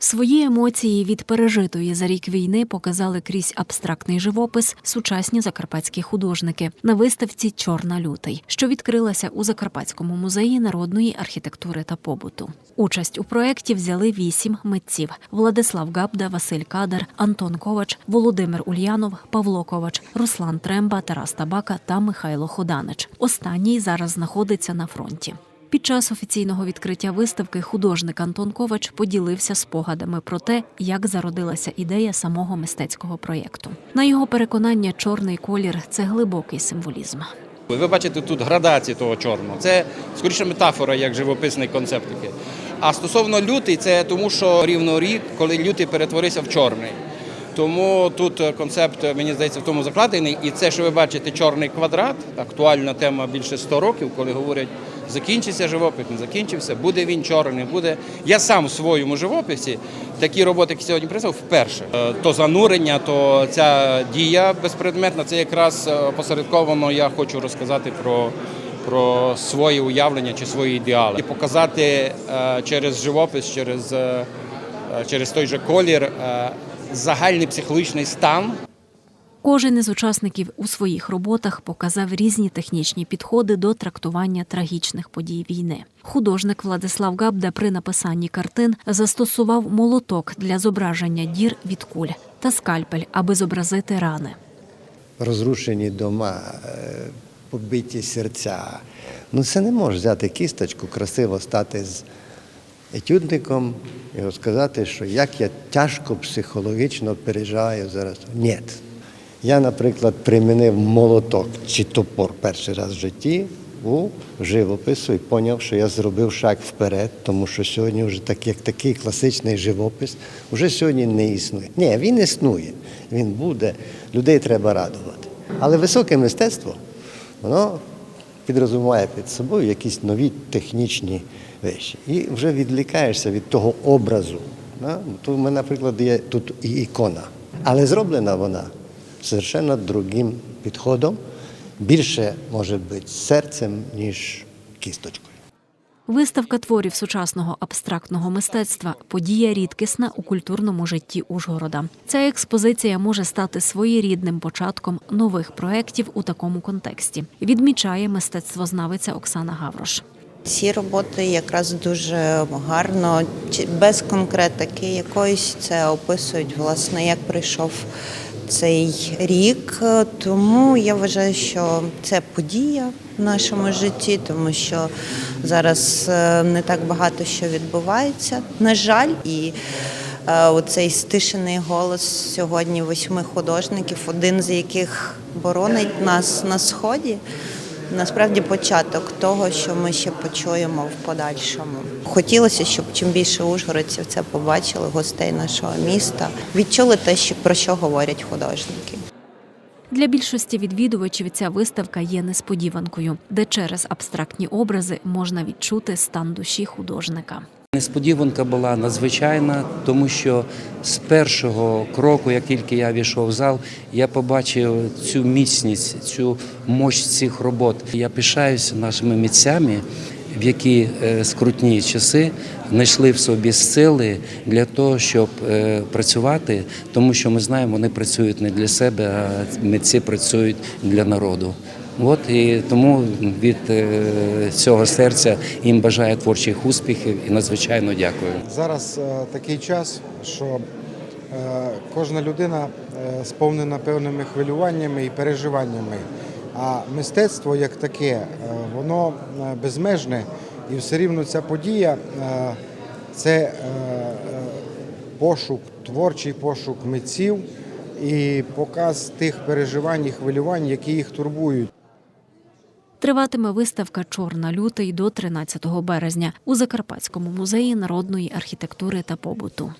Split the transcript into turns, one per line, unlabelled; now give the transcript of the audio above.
Свої емоції від пережитої за рік війни показали крізь абстрактний живопис сучасні закарпатські художники на виставці Чорна лютий, що відкрилася у Закарпатському музеї народної архітектури та побуту. Участь у проєкті взяли вісім митців: Владислав Габда, Василь Кадер, Антон Ковач, Володимир Ульянов, Павло Ковач, Руслан Тремба, Тарас Табака та Михайло Ходанич. Останній зараз знаходиться на фронті. Під час офіційного відкриття виставки художник Антон Ковач поділився спогадами про те, як зародилася ідея самого мистецького проєкту. На його переконання, чорний колір це глибокий символізм.
Ви бачите тут градації того чорного. Це скоріше метафора, як живописний концепт такий. А стосовно лютий, це тому, що рівно рік, коли лютий перетворився в чорний. Тому тут концепт, мені здається, в тому закладений. І це, що ви бачите, чорний квадрат, актуальна тема більше 100 років, коли говорять, закінчився живопис, не закінчився, буде він чорний, буде. Я сам в своєму живописі такі роботи, які сьогодні прислав, вперше. Е, То занурення, то ця дія безпредметна, це якраз е, опосередковано я хочу розказати про. Про свої уявлення чи свої ідеали і показати е, через живопис, через, через той же колір загальний психологічний стан
Кожен із учасників у своїх роботах показав різні технічні підходи до трактування трагічних подій війни. Художник Владислав Габда при написанні картин застосував молоток для зображення дір від куль та скальпель, аби зобразити рани.
розрушені дома, е, побиті серця. Ну це не можеш взяти кісточку, красиво стати з етюдником і розказати, що як я тяжко психологічно переживаю зараз. Ні. Я, наприклад, примінив молоток чи топор перший раз в житті у живопису і зрозумів, що я зробив шаг вперед, тому що сьогодні вже так, як такий класичний живопис вже сьогодні не існує. Ні, він існує, він буде, людей треба радувати. Але високе мистецтво, воно підрозуміває під собою якісь нові технічні речі. І вже відлікаєшся від того образу. Да? Тут мене, наприклад, є тут і ікона. Але зроблена вона совершенно другим підходом, більше може бути серцем, ніж кісточкою.
Виставка творів сучасного абстрактного мистецтва подія рідкісна у культурному житті Ужгорода. Ця експозиція може стати своєрідним початком нових проєктів у такому контексті, відмічає мистецтвознавиця Оксана Гаврош.
Ці роботи якраз дуже гарно, без конкретики якоїсь це описують, власне, як прийшов цей рік. Тому я вважаю, що це подія в нашому житті, тому що зараз е, не так багато що відбувається, на жаль, і е, оцей стишений голос сьогодні восьми художників, один з яких боронить нас на сході. Насправді початок того, що ми ще почуємо в подальшому. Хотілося, щоб чим більше ужгородців це побачили, гостей нашого міста, відчули те, про що говорять художники.
Для більшості відвідувачів ця виставка є несподіванкою, де через абстрактні образи можна відчути стан душі художника.
Несподіванка була надзвичайна, тому що з першого кроку, як тільки я війшов в зал, я побачив цю міцність, цю мощь цих робот. Я пишаюся нашими митцями, в які е, скрутні часи знайшли в собі сили для того, щоб е, працювати, тому що ми знаємо, вони працюють не для себе, а митці працюють для народу. От і тому від е, цього серця їм бажаю творчих успіхів і надзвичайно дякую.
Зараз е, такий час, що е, кожна людина сповнена певними хвилюваннями і переживаннями. А мистецтво як таке, воно безмежне, і все рівно ця подія це пошук, творчий пошук митців і показ тих переживань і хвилювань, які їх турбують.
Триватиме виставка Чорна лютий до 13 березня у Закарпатському музеї народної архітектури та побуту.